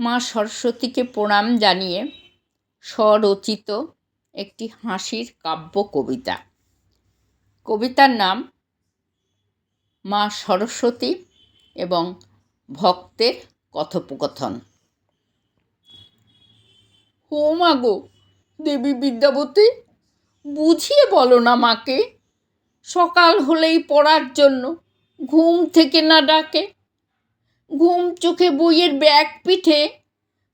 মা সরস্বতীকে প্রণাম জানিয়ে স্বরচিত একটি হাসির কাব্য কবিতা। কবিতার নাম মা সরস্বতী এবং ভক্তের কথোপকথন। ও মা গো, দেবী বিদ্যাবতী, বুঝিয়ে বলো না মাকে, সকাল হলেই পড়ার জন্য ঘুম থেকে না ডাকে ঘুম চোখে বইয়ের ব্যাগ পিঠে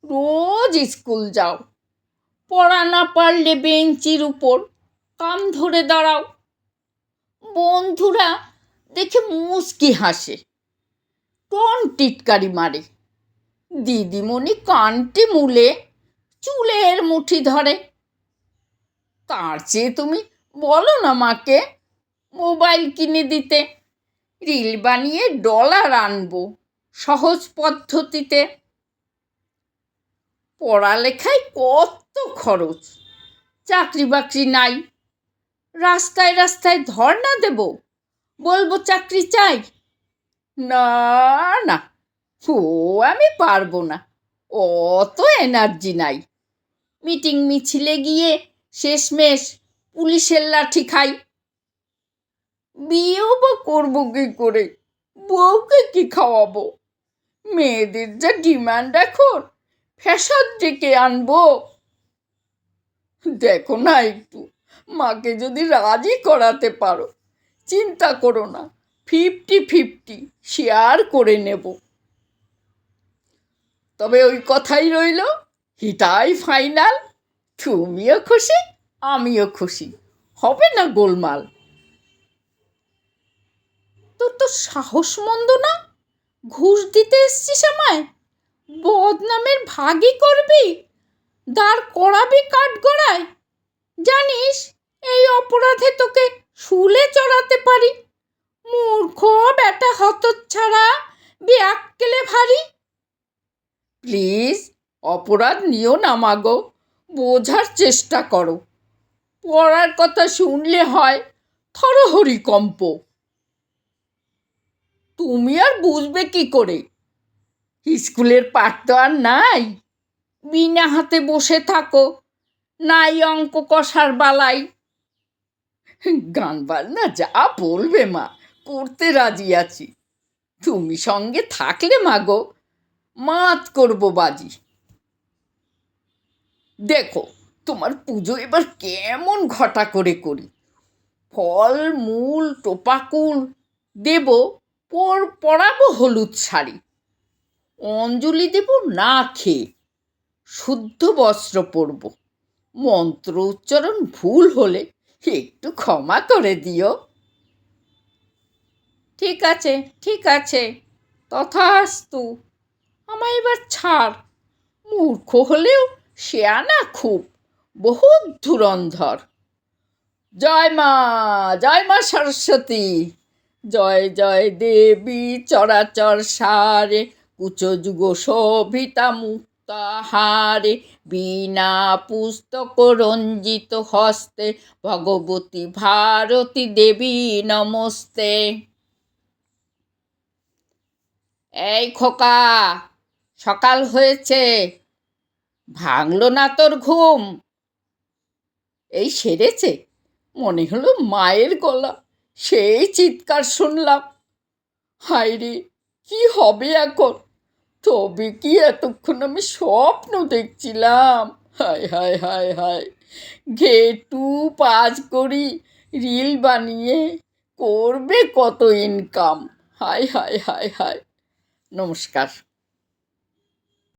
রোজ স্কুল যাও। পড়া না পারলে বেঞ্চির উপর কাম ধরে দাঁড়াও। বন্ধুরা দেখে মুস্কি হাসে। টন টিটকারি মারে। দিদিমণি কানটি মুলে চুলের মুঠি ধরে। তার চেয়ে তুমি বলো না মাকে মোবাইল কিনে দিতে। রিল বানিয়ে ডলার আনব। সহজ পদ্ধতিতে পড়ালেখায় কত খরচ? চাকরি বাকরি নাই। রাস্তায় রাস্তায় ধর্ণা দেব। বলব, চাকরি চাই? না না ও আমি পারব না। অত এনার্জি নাই। মিটিং মিছিলে গিয়ে শেষমেশ পুলিশের লাঠি খাই। বিয়েও বা করব কি করে? বউকে কি খাওয়াবো? মেয়েদের যা ডিমান্ড এখন, ফ্যাশন ডেকে আনব। দেখো না একটু, মাকে যদি রাজি করাতে পারো, চিন্তা করো না, ফিফটি ফিফটি শেয়ার করে নেব। তবে ওই কথাই রইল হিটাই ফাইনাল, তুমিও খুশি, আমিও খুশি, হবে না গোলমাল? তোর তো সাহস মন্দ না? ঘুষ দিতে এসছিস আমায়? বদনামের ভাগই করবি? দাঁড় করাবি কাঠ গড়ায় জানিস, এই অপরাধে তোকে শুলে চড়াতে পারি। মূর্খ বেটা হতচ্ছাড়া বেআক্কেলে ভারী? প্লিজ, অপরাধ নিও না মাগো, বোঝার চেষ্টা করো। পড়ার কথা শুনলে হয় থরহরি কম্প। তুমি আর বুঝবে কি করে? স্কুলের পাঠ তো আর নাই। বিনা হাতে বসে থাকো। নাই অঙ্ক কষার বালাই। গান বাজনা যা বলবে মা, করতে রাজি আছি। তুমি সঙ্গে থাকলে মাগো মাত করব বাজি। দেখো, তোমার পুজো এবার কেমন ঘটা করে করি। ফল, মূল, টোপাকুল দেব। পর পরাবো হলুদ শাড়ি। অঞ্জলি দেব না খেয়ে, শুদ্ধ বস্ত্র পরব। মন্ত্র উচ্চারণ ভুল হলে একটু ক্ষমা করে দিও। ঠিক আছে ঠিক আছে, তথাস্তু, আমায় এবার ছাড়। মূর্খ হলেও শেয়ানা খুব, বহুত ধুরন্ধর। জয় মা জয় মা সরস্বতী। জয় জয় দেবী, চরাচর সারে কুচযুগ শোভিতা মুক্তাহারে বিনা পুস্তক রঞ্জিত হস্তে, ভগবতী ভারতী দেবী নমস্তে। এই খোকা, সকাল হয়েছে, ভাঙলো না তোর ঘুম? এই সেরেছে, মনে হলো মায়ের গলা। সেই চিৎকার শুনলাম। হায়রে, কি হবে এখন? তবে কি এতক্ষণ আমি স্বপ্ন দেখছিলাম? হায় হায় হায় হায়। ঘেটু পাঁচ করি, রিল বানিয়ে করবে কত ইনকাম হায় হায় হায় হায়। নমস্কার।